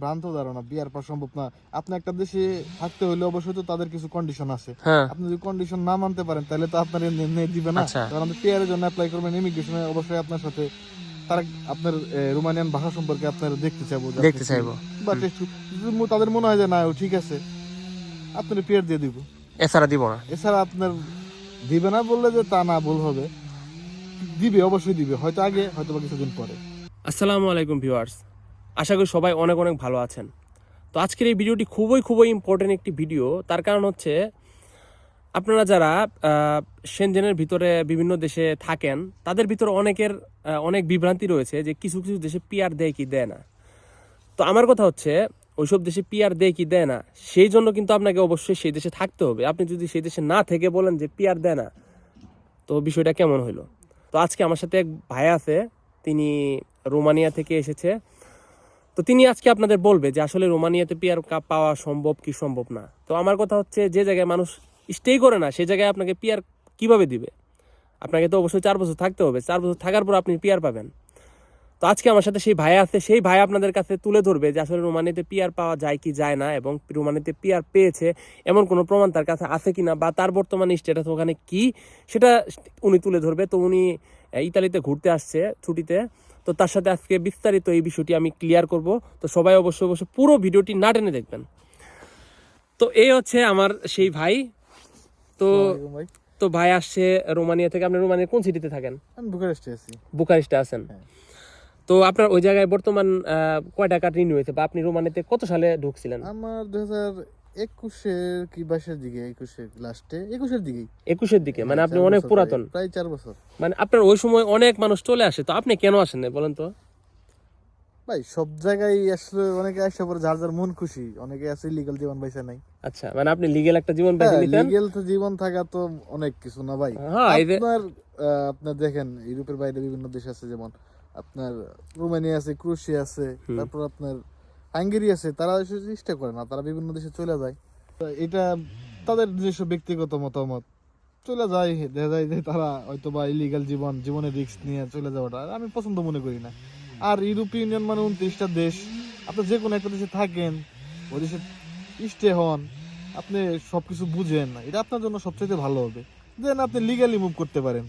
ভ্রান্ত ধারণা বিয়ার পর সম্ভব না। আপনি একটা দেশে থাকতে হলে অবশ্যই তো তাদের কিছু কন্ডিশন আছে। হ্যাঁ। আপনি যদি কন্ডিশন না মানতে পারেন তাহলে তো আপনার দিবে না। আচ্ছা। কারণ আপনি পিয়ারের জন্য অ্যাপ্লাই করবেন ইমিগ্রেশনে অবশ্যই আপনার সাথে তারা আপনার রোমানিয়ান ভাষা সম্পর্কে আপনার দেখতে চাইব দেখতে চাইব। বা টেস্ট তাদের মনে হয় যে না ও ঠিক আছে আপনার পিয়ার দিয়ে দিব। এছাড়া দিব না। এছাড়া আপনার দিবে না বললে যে তা না ভুল হবে। দিবে অবশ্যই দিবে। হয়তো আগে হয়তো বা কিছুদিন পরে। আসসালামু আলাইকুম ভিউয়ার্স। আশা করি সবাই অনেক অনেক ভালো আছেন। তো আজকের এই ভিডিওটি খুবই খুবই ইম্পর্টেন্ট একটি ভিডিও। তার কারণ হচ্ছে, আপনারা যারা সেনজেনের ভিতরে বিভিন্ন দেশে থাকেন, তাদের ভিতরে অনেকের অনেক বিভ্রান্তি রয়েছে যে কিছু কিছু দেশে পিআর দেয় কি দেয় না। তো আমার কথা হচ্ছে, ওইসব দেশে পিআর দেয় কি দেয় না, সেই জন্য কিন্তু আপনাকে অবশ্যই সেই দেশে থাকতে হবে। আপনি যদি সেই দেশে না থেকে বলেন যে পিআর দেয় না, তো বিষয়টা কেমন হইল? তো আজকে আমার সাথে এক ভাই আছে, তিনি রোমানিয়া থেকে এসেছে। তো তিনি আজকে আপনাদের বলবে যে আসলে রোমানিয়াতে পিয়ার কাপ পাওয়া সম্ভব কি সম্ভব না? তো আমার কথা হচ্ছে যে জায়গায় মানুষ স্টে করে না সেই জায়গায় আপনাকে পিয়ার কীভাবে দিবে? আপনাকে তো অবশ্যই চার বছর থাকতে হবে, চার বছর থাকার পর আপনি পিয়ার পাবেন। তো আজকে আমার সাথে সেই ভাই আছে, সেই ভাই আপনাদের কাছে তুলে ধরবে যে আসলে রোমানিতে পিয়ার পাওয়া যায় কি যায় না এবং রোমানিতে পিয়ার পেয়েছে, এমন কোনো প্রমাণ তার কাছে আছে কি না বা তার বর্তমানে স্ট্যাটাস ওখানে কি, সেটা উনি তুলে ধরবে। তো উনি ইতালিতে ঘুরতে আসছে ছুটিতে। তো তার সাথে আজকে বিস্তারিত এই বিষয়টি আমি ক্লিয়ার করব। তো সবাই অবশ্যই অবশ্যই পুরো ভিডিওটি না টেনে দেখবেন। তো এই হচ্ছে আমার সেই ভাই। তো ভাই। তো ভাই আসছে রোমানিয়া থেকে। আপনি রোমানিয়ার কোন সিটিতে থাকেন? বুকারেস্টে আছি। বুকারিস্টে আছেন। হ্যাঁ। তো আপনার ওই জায়গায় বর্তমান আহ, কয় টাকা ঋণ হয়েছে বা আপনি রোমানিতে কত সালে ঢুকছিলেন? আমার দুই একুশের কি বাইশের দিকে একুশের লাস্টে একুশের দিকেই। একুশের দিকে মানে আপনি অনেক পুরাতন। প্রায়- চার বছর। মানে আপনার ওই সময় অনেক মানুষ চলে আসে তো আপনি কেন আসেন না বলেন তো? ভাই সব জায়গায় আসলে অনেকে আসে পরে যার যার মন খুশি। অনেকে আছে ইলিগাল জীবন বাইসা নাই। আচ্ছা মানে আপনি লিগেল একটা জীবন বেছে নিতেন? তো জীবন থাকা তো অনেক কিছু না ভাই। হ্যাঁ আপনার আপনার দেখেন ইউরোপের বাইরে বিভিন্ন দেশ আছে যেমন আপনার রোমানিয়া আছে ক্রোশিয়া আছে তারপর আপনার হাঙ্গেরি আছে, তারা এসে চেষ্টা করে না, তারা বিভিন্ন দেশে চলে যায়। এটা তাদের নিজস্ব ব্যক্তিগত মতামত। চলে যায়, দেখা যায় যে তারা হয়তো বা ইলিগাল জীবন জীবনের রিস্ক নিয়ে চলে যাওয়াটা আমি পছন্দ মনে করি না। আর ইউরোপীয় ইউনিয়ন মানে উনত্রিশটা দেশ, আপনি যে কোনো একটা দেশে থাকেন, ওই দেশে স্টে হন, আপনি সব কিছু বুঝেন না এটা আপনার জন্য সবচেয়ে ভালো হবে। দেন আপনি লিগালি মুভ করতে পারেন।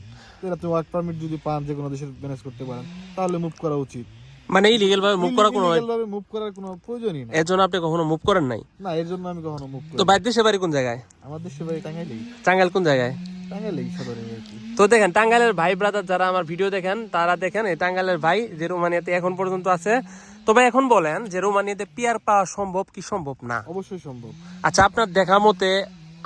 আপনি ওয়ার্ক পারমিট যদি পান যে কোনো দেশে ম্যানেজ করতে পারেন, তাহলে মুভ করা উচিত। মানে ইলিগেল ভাবে মুভ করা কোনো ভাবে মুভ করার কোনো প্রয়োজনই না এর জন্য আপনি কখনো মুভ করেন নাই? না এর জন্য আমি কখনো মুভ করি তো বাইর দেশে বাড়ি কোন জায়গায়? আমার দেশে ভাই টাঙ্গাইলেই। টাঙ্গাইল কোন জায়গায়? টাঙ্গাইলেই সদরে তো দেখেন টাঙ্গাইলের ভাই ব্রাদার যারা আমার ভিডিও দেখেন তারা দেখেন এই টাঙ্গাইলের ভাই যে রোমানিয়াতে এখন পর্যন্ত আছে। তবে এখন বলেন যে রোমানিয়াতে পিয়ার পাওয়া সম্ভব কি সম্ভব না? অবশ্যই সম্ভব। আচ্ছা আপনার দেখা মতে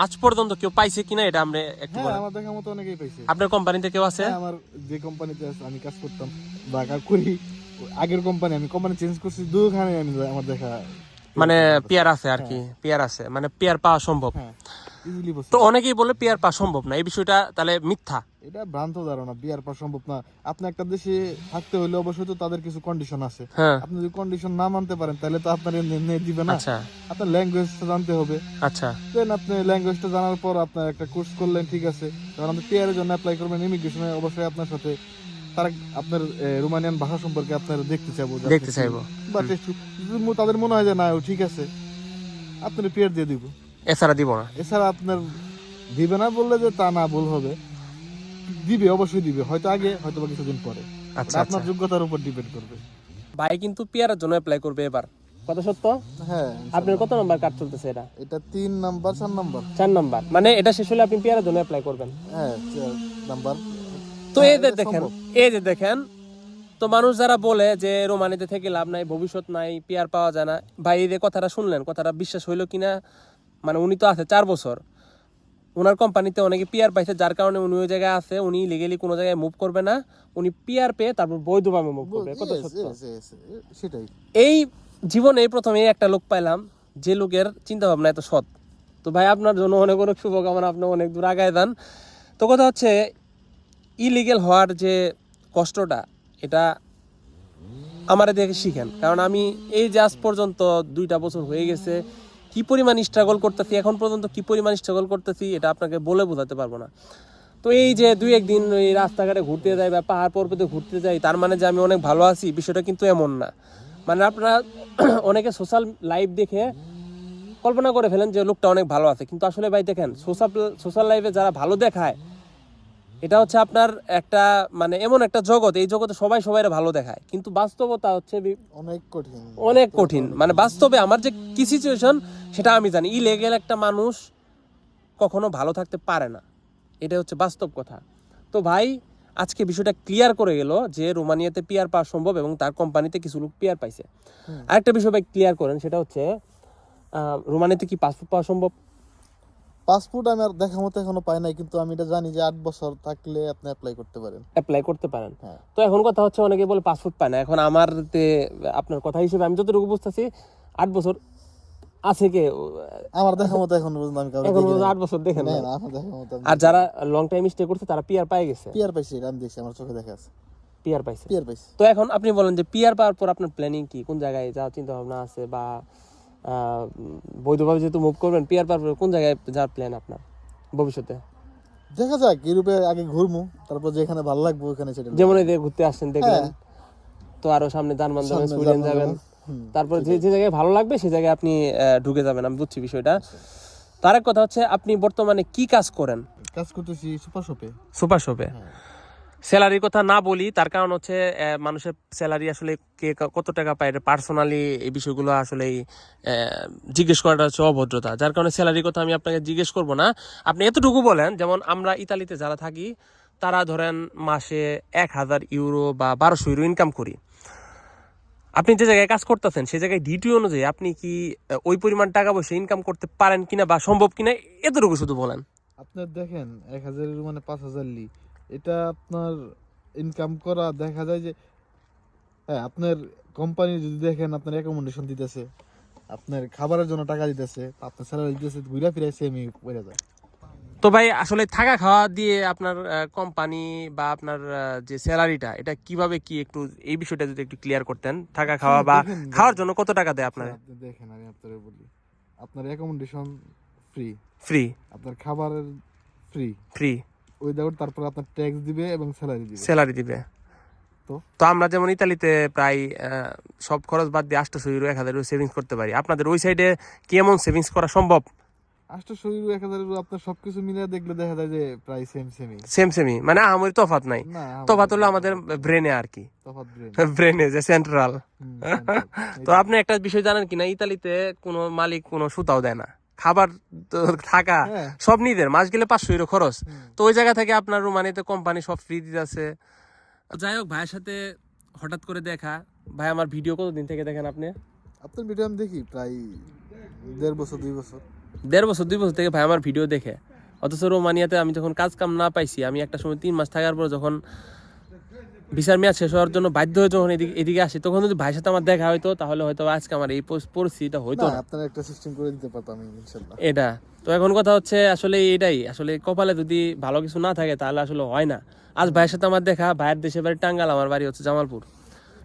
আজ পর্যন্ত কেউ পাইছে কিনা এটা আমরা একটু হ্যাঁ বলেন। আমার দেখার মতো অনেকেই পাইছে। আপনার কোম্পানিতে কেউ আছে? হ্যাঁ, আমার যে কোম্পানিতে আমি কাজ করতাম বা করি। আগের কোম্পানি আমি কোম্পানি চেঞ্জ করছি দুখানে আমি আমার দেখা মানে পিয়ার আছে আর কি পিয়ার আছে মানে পিয়ার পাওয়া সম্ভব। হ্যাঁ তো অনেকেই বলে পিয়ার পাওয়া সম্ভব না এই বিষয়টা তাহলে মিথ্যা। এটা ভ্রান্ত ধারণা বিয়ার পর সম্ভব না। আপনি একটা দেশে থাকতে হলে অবশ্যই তো তাদের কিছু কন্ডিশন আছে। হ্যাঁ। আপনি যদি কন্ডিশন না মানতে পারেন তাহলে তো আপনার এমনি দিবে না। আচ্ছা। আপনার ল্যাঙ্গুয়েজটা জানতে হবে। আচ্ছা। দেন আপনি ল্যাঙ্গুয়েজটা জানার পর আপনার একটা কোর্স করলেন ঠিক আছে। কারণ আপনি পিয়ারের জন্য অ্যাপ্লাই করবেন ইমিগ্রেশনে অবশ্যই আপনার সাথে তারা আপনার রোমানিয়ান ভাষা সম্পর্কে আপনার দেখতে চাইব দেখতে চাইব। বা টেস্ট তাদের মনে হয় যে না ও ঠিক আছে আপনার পিয়ার দিয়ে দিব। এছাড়া দিব না। এছাড়া আপনার দিবে না বললে যে তা না ভুল হবে। দিবে অবশ্যই দিবে। হয়তো আগে হয়তো বা কিছুদিন পরে। আচ্ছা আপনার যোগ্যতার উপর ডিপেন্ড করবে। ভাই কিন্তু পিয়ারের জন্য অ্যাপ্লাই করবে এবার। কত সত্য? হ্যাঁ আপনার কত নাম্বার কার্ড চলতেছে এটা? এটা তিন নাম্বার চার নাম্বার। চার নাম্বার। মানে এটা শেষ হলে আপনি পিয়ারের জন্য অ্যাপ্লাই করবেন। হ্যাঁ নাম্বার। তো এই যে দেখেন। এই যে দেখেন তো মানুষ যারা বলে যে রোমানিতে থেকে লাভ নাই ভবিষ্যৎ নাই পিয়ার পাওয়া যায় না ভাই এই যে কথাটা শুনলেন কথাটা বিশ্বাস হইল কিনা মানে উনি তো আছে চার বছর। ওনার কোম্পানিতে অনেকে পিয়ার পাইছে যার কারণে উনি ওই জায়গায় আছে উনি লিগেলি কোনো জায়গায় মুভ করবে না উনি পিয়ার পেয়ে তারপর বৈধভাবে মুভ করবে কত সত্য? সেটাই। এই জীবনে প্রথমে একটা লোক পাইলাম যে লোকের চিন্তা ভাবনা এত সৎ। তো ভাই আপনার জন্য অনেক অনেক শুভকামনা আপনি অনেক দূর আগায় যান। তো কথা হচ্ছে ইলিগেল হওয়ার যে কষ্টটা, এটা আমার দেখে শিখেন। কারণ আমি এই যে আজ পর্যন্ত দুইটা বছর হয়ে গেছে, কি পরিমাণ স্ট্রাগল করতেছি, এখন পর্যন্ত কি পরিমাণ স্ট্রাগল করতেছি, এটা আপনাকে বলে বোঝাতে পারব না। তো এই যে দুই একদিন এই রাস্তাঘাটে ঘুরতে যাই বা পাহাড় পর্বতে ঘুরতে যাই, তার মানে যে আমি অনেক ভালো আছি, বিষয়টা কিন্তু এমন না। মানে আপনারা অনেকে সোশ্যাল লাইফ দেখে কল্পনা করে ফেলেন যে লোকটা অনেক ভালো আছে, কিন্তু আসলে ভাই দেখেন সোশ্যাল সোশ্যাল লাইফে যারা ভালো দেখায় এটা হচ্ছে আপনার একটা মানে এমন একটা জগৎ এই জগতে সবাই সবাই ভালো দেখায়। কিন্তু বাস্তবতা হচ্ছে অনেক কঠিন। অনেক কঠিন। মানে বাস্তবে আমার যে কি সিচুয়েশন সেটা আমি জানি। ইলেগেল একটা মানুষ কখনো ভালো থাকতে পারে না। এটা হচ্ছে বাস্তব কথা। তো ভাই আজকে বিষয়টা ক্লিয়ার করে গেল যে রোমানিয়াতে পিয়ার পাওয়া সম্ভব এবং তার কোম্পানিতে কিছু লোক পিয়ার পাইছে। আরেকটা বিষয় ভাই ক্লিয়ার করেন সেটা হচ্ছে রোমানিয়াতে কি পাসপোর্ট পাওয়া সম্ভব? পাসপোর্ট আমি আর দেখা মতো এখনও পাই নাই কিন্তু আমি এটা জানি যে আট বছর থাকলে আপনি অ্যাপ্লাই করতে পারেন। অ্যাপ্লাই করতে পারেন। হ্যাঁ। তো এখন কথা হচ্ছে অনেকে বলে পাসপোর্ট পায় না। এখন আমার আপনার কথা হিসেবে আমি যতটুকু বুঝতেছি আট বছর আছে কে? আমার দেখা মতো এখন পর্যন্ত আমি এখন পর্যন্ত আট বছর দেখেন না, আমার দেখা মতো আর যারা লং টাইম স্টে করছে তারা পিয়ার পাই গেছে। পিয়ার পাইছি আমি দেখছি আমার চোখে দেখা আছে। পিয়ার পাইছে। পিয়ার পাইছি। তো এখন আপনি বলেন যে পিয়ার পাওয়ার পর আপনার প্ল্যানিং কি? কোন জায়গায় যাওয়ার চিন্তা ভাবনা আছে বা বৈধভাবে যেহেতু মুভ করবেন পিয়ার পাওয়ার পর কোন জায়গায় যাওয়ার প্ল্যান আপনার ভবিষ্যতে? দেখা যাক ইউরোপে আগে ঘুরমু তারপর যেখানে ভালো লাগবে ওখানে সেটা যেমন এই ঘুরতে আসছেন দেখলেন? হ্যাঁ। তো আরও সামনে জার্মান যাবেন সুইডেন যাবেন। যাব। তারপর যে যে জায়গায় ভালো লাগবে সেই জায়গায় আপনি ঢুকে যাবেন আমি বুঝছি বিষয়টা। তার এক কথা হচ্ছে আপনি বর্তমানে কি কাজ করেন? কাজ করতেছি সুপার শপে। সুপার শপে? হ্যাঁ। স্যালারির কথা না বলি, তার কারণ হচ্ছে মানুষের স্যালারি আসলে কে কত টাকা পায়, এটা পার্সোনালি এই বিষয়গুলো আসলে জিজ্ঞেস করাটা হচ্ছে অভদ্রতা। যার কারণে স্যালারির কথা আমি আপনাকে জিজ্ঞেস করব না। আপনি এতটুকু বলেন, যেমন আমরা ইতালিতে যারা থাকি, তারা ধরেন মাসে এক হাজার ইউরো বা বারোশো ইউরো ইনকাম করি। আপনি যে জায়গায় কাজ করতেছেন সেই জায়গায় ডিউটি অনুযায়ী আপনি কি ওই পরিমাণ টাকা পয়সা ইনকাম করতে পারেন কিনা বা সম্ভব কিনা, এতটুকু শুধু বলেন। আপনার দেখেন, এক হাজারের মানে পাঁচ হাজার লি। এটা আপনার ইনকাম করা দেখা যায় যে হ্যাঁ আপনার কোম্পানি যদি দেখেন আপনার অ্যাকোমোডেশন দিতেছে আপনার খাবারের জন্য টাকা দিতেছে আপনার স্যালারি দিতেছে ঘুরে ফিরে সেমই পড়ে যায়। তো ভাই আসলে থাকা খাওয়া দিয়ে আপনার কোম্পানি বা আপনার যে স্যালারিটা এটা কীভাবে কি একটু এই বিষয়টা যদি একটু ক্লিয়ার করতেন থাকা খাওয়া বা খাওয়ার জন্য কত টাকা দেয় আপনার? আপনি দেখেন আমি আপনার বলি। আপনার অ্যাকোমোডেশন ফ্রি ফ্রি আপনার খাবারের ফ্রি ফ্রি উইদাউট তারপর আপনার ট্যাক্স দিবে এবং স্যালারি দিবে। স্যালারি দিবে। তো? আমরা যেমন ইতালিতে প্রায় সব খরচ বাদ দিয়ে আটশো ইউরো এক হাজার সেভিংস করতে পারি। আপনাদের ওই সাইডে কি এমন সেভিংস করা সম্ভব? আটশো ইউরো এক হাজার আপনার সবকিছু মিলিয়ে দেখলে দেখা যায় যে প্রায় সেম সেমই সেম সেমই মানে আমার তফাত নাই। তফাত হলো আমাদের ব্রেনে আর কি। ব্রেনে যে সেন্ট্রাল তো আপনি একটা বিষয় জানেন কিনা ইতালিতে কোনো মালিক কোনো সুতাও দেয় না। খাবার থাকা হ্যাঁ। সব নিদের মাস গেলে পাঁচশো ইউরো খরচ। তো ওই জায়গা থেকে আপনার রোমানিতে কোম্পানি সব ফ্রি দিতেছে। যাই হোক ভাইয়ের সাথে হঠাৎ করে দেখা। ভাই আমার ভিডিও কতদিন থেকে দেখেন আপনি? আপনার ভিডিও আমি দেখি প্রায় দেড় বছর দুই বছর। দেড় বছর দুই বছর থেকে ভাই আমার ভিডিও দেখে। অথচ রোমানিয়াতে আমি যখন কাজ কাম না পাইছি আমি একটা সময় তিন মাস থাকার পর যখন ভিসার মেয়াদ শেষ হওয়ার জন্য বাধ্য হয়ে যখন এদিকে এদিকে আসি তখন যদি ভাইয়ের সাথে আমার দেখা হইতো তাহলে হয়তো আজকে আমার এই পরিস্থিতিটা হইতো না আপনার একটা সিস্টেম করে দিতে পারতাম আমি ইনশাল্লাহ। এটা। তো এখন কথা হচ্ছে আসলে এটাই আসলে কপালে যদি ভালো কিছু না থাকে তাহলে আসলে হয় না। আজ ভাইয়ের সাথে আমার দেখা ভাইয়ের দেশের বাড়ি টাঙ্গাল আমার বাড়ি হচ্ছে জামালপুর।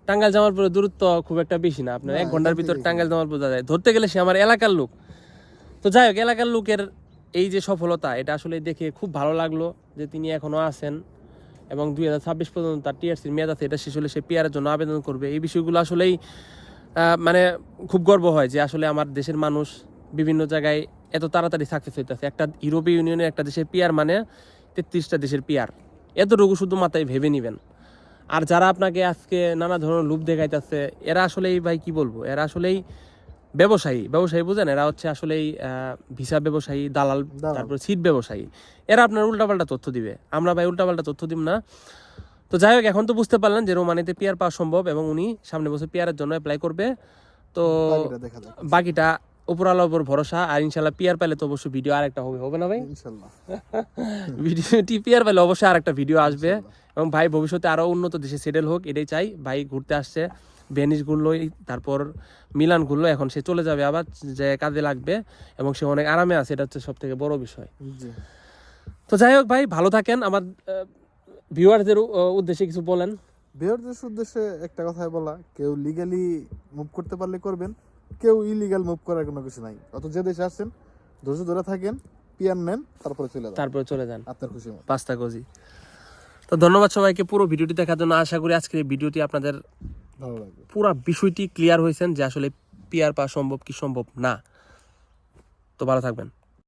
টাঙ্গাল জামালপুরের দূরত্ব খুব একটা বেশি না আপনার এক ঘণ্টার ভিতর টাঙ্গাল জামালপুর যাওয়া যায়। ধরতে গেলে সে আমার এলাকার লোক। তো যাই হোক এলাকার লোকের এই যে সফলতা এটা আসলে দেখে খুব ভালো লাগল যে তিনি এখনও আছেন। এবং দুই হাজার ছাব্বিশ পর্যন্ত তার টিআরসির মেয়াদ আছে, এটা শেষ হলে সে পিয়ারের জন্য আবেদন করবে। এই বিষয়গুলো আসলেই মানে খুব গর্ব হয় যে আসলে আমার দেশের মানুষ বিভিন্ন জায়গায় এত তাড়াতাড়ি সাকসেস হইতেছে। একটা ইউরোপীয় ইউনিয়নের একটা দেশের পিয়ার মানে তেত্রিশটা দেশের পিয়ার এতটুকু শুধু মাথায় ভেবে নেবেন। আর যারা আপনাকে আজকে নানা ধরনের লুপ দেখাইতেছে, এরা আসলেই, ভাই, কি বলব? এরা আসলেই ব্যবসায়ী ব্যবসায়ী বুঝেন? এরা হচ্ছে আসলে ভিসা ব্যবসায়ী দালাল দালাল। তারপর সিট ব্যবসায়ী। এরা আপনার উল্টাপাল্টা তথ্য দিবে। আমরা ভাই উল্টাপাল্টা তথ্য দিব না। তো যাই হোক এখন তো বুঝতে পারলেন যে রোমানিতে পিয়ার পাওয়া সম্ভব এবং উনি সামনে বছর পিয়ারের জন্য অ্যাপ্লাই করবে। তো বাকিটা দেখা যাক উপর ভরসা আর ইনশাল্লাহ পিয়ার পেলে তো অবশ্যই ভিডিও আরেকটা হবে হবে না ভাই? ইনশাল্লাহ। ভিডিওটি পিয়ার পেলে অবশ্যই আরেকটা ভিডিও আসবে। এবং ভাই ভবিষ্যতে আরও উন্নত দেশে সেটেল হোক এটাই চাই। ভাই ঘুরতে আসছে ভেনিস ঘুরলো তারপর মিলান ঘুরলো এখন সে চলে যাবে আবার যে কাজে লাগবে এবং সে অনেক আরামে আছে এটা হচ্ছে সব থেকে বড় বিষয়। তো যাই হোক ভাই ভালো থাকেন। আমার ভিউয়ারদের উদ্দেশ্যে কিছু বলেন। বিহারদের উদ্দেশ্যে একটা কথাই বলা কেউ লিগালি মুভ করতে পারলে করবেন কেউ ইলিগাল মুভ করার কোনো কিছু নাই। অত যে দেশে আসছেন ধৈর্য ধরে থাকেন পিয়ান নেন তারপরে চলে যান। তারপরে চলে যান। আপনার খুশি মতো। পাঁচটা গজি। তো ধন্যবাদ সবাইকে পুরো ভিডিওটি দেখার জন্য। আশা করি আজকের এই ভিডিওটি আপনাদের ভালো লাগবে। পুরো বিষয়টি ক্লিয়ার হয়েছেন যে আসলে পিয়ার পাওয়া সম্ভব কি সম্ভব না। তো ভালো থাকবেন।